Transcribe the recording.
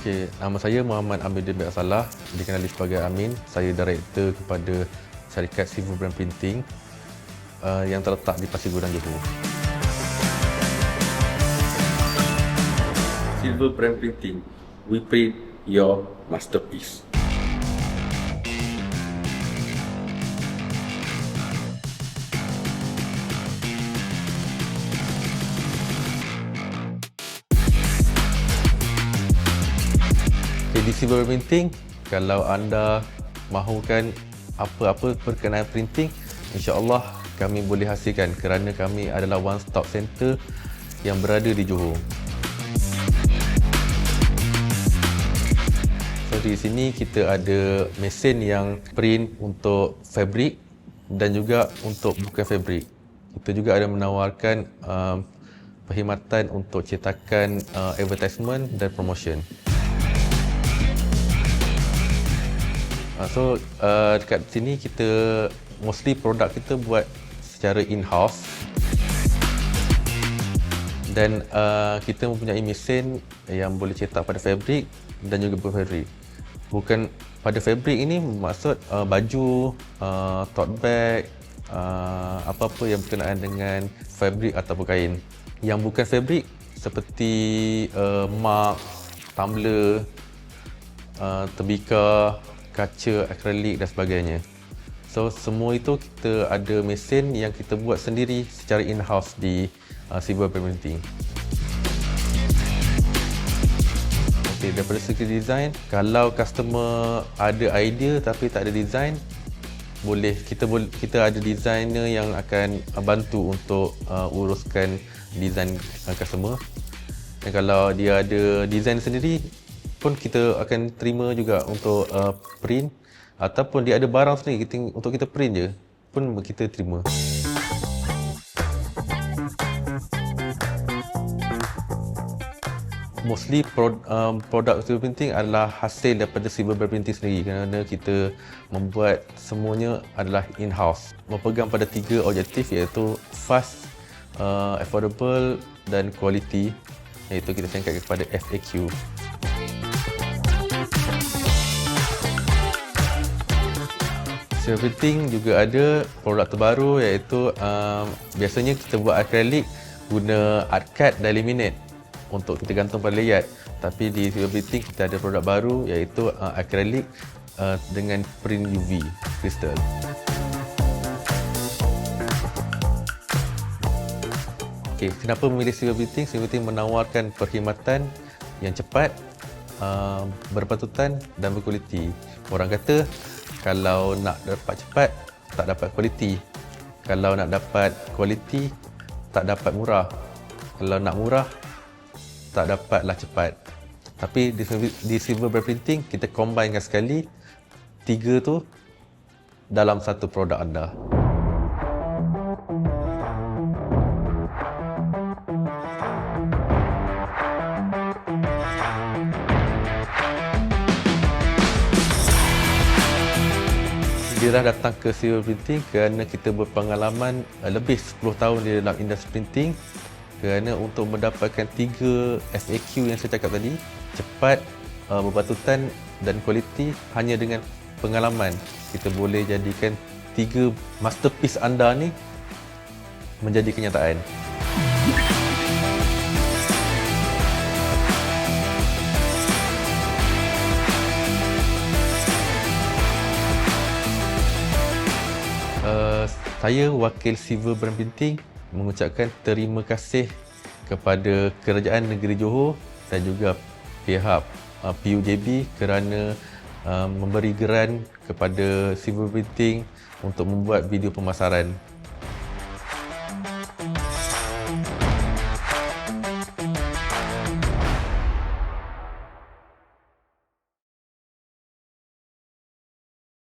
Okey, nama saya Muhammad Amir bin Salah, dikenali sebagai Amin. Saya director kepada syarikat Silver Brand Printing uh, yang terletak di Pasir Gudang Johor. Silver Brand Printing, we print your masterpiece. Brand Printing, kalau anda mahukan apa-apa berkenaan printing, insya-Allah kami boleh hasilkan kerana kami adalah one stop center yang berada di Johor. So di sini kita ada mesin yang print untuk fabric dan juga untuk bukan fabric. Kita juga ada menawarkan um, perkhidmatan untuk cetakan uh, advertisement dan promotion. So uh, dekat sini kita mostly produk kita buat secara in-house dan uh, kita mempunyai mesin yang boleh cetak pada fabric dan juga bukan fabric. Bukan pada fabric ini maksud uh, baju, uh, tote bag, uh, apa-apa yang berkenaan dengan fabric ataupun kain. Yang bukan fabric seperti uh, mug, tumbler, uh, tembikar, kaca, akrilik dan sebagainya. So semua itu kita ada mesin yang kita buat sendiri secara in-house di uh, Silver Printing. Okay, daripada segi design, kalau customer ada idea tapi tak ada design, boleh kita boleh kita ada designer yang akan bantu untuk uh, uruskan design uh, customer. Dan kalau dia ada design sendiri pun kita akan terima juga untuk uh, print ataupun dia ada barang sendiri kita, untuk kita print je pun kita terima. Mostly um, produk silver printing adalah hasil daripada silver printing sendiri kerana kita membuat semuanya adalah in-house. Berpegang pada tiga objektif iaitu fast, uh, affordable dan quality iaitu kita singkat kepada FAQ. Printing juga ada produk terbaru iaitu um, biasanya kita buat akrilik guna art card dan laminate untuk kita gantung pada layout. Tapi di printing kita ada produk baru iaitu uh, akrilik uh, dengan print UV crystal. Okay, kenapa memilih Silver printing? Silver printing menawarkan perkhidmatan yang cepat, uh, berpatutan dan berkualiti. Orang kata kalau nak dapat cepat tak dapat kualiti. Kalau nak dapat kualiti tak dapat murah. Kalau nak murah tak dapatlah cepat. Tapi di, silver brand printing kita combinekan sekali tiga tu dalam satu produk anda Dira datang ke Silver Printing kerana kita berpengalaman uh, lebih 10 tahun di dalam industri printing kerana untuk mendapatkan tiga FAQ yang saya cakap tadi cepat, uh, berbatutan dan kualiti hanya dengan pengalaman kita boleh jadikan tiga masterpiece anda ni menjadi kenyataan. Saya wakil Silver Brand mengucapkan terima kasih kepada Kerajaan Negeri Johor dan juga pihak uh, PUJB kerana uh, memberi geran kepada Silver Printing untuk membuat video pemasaran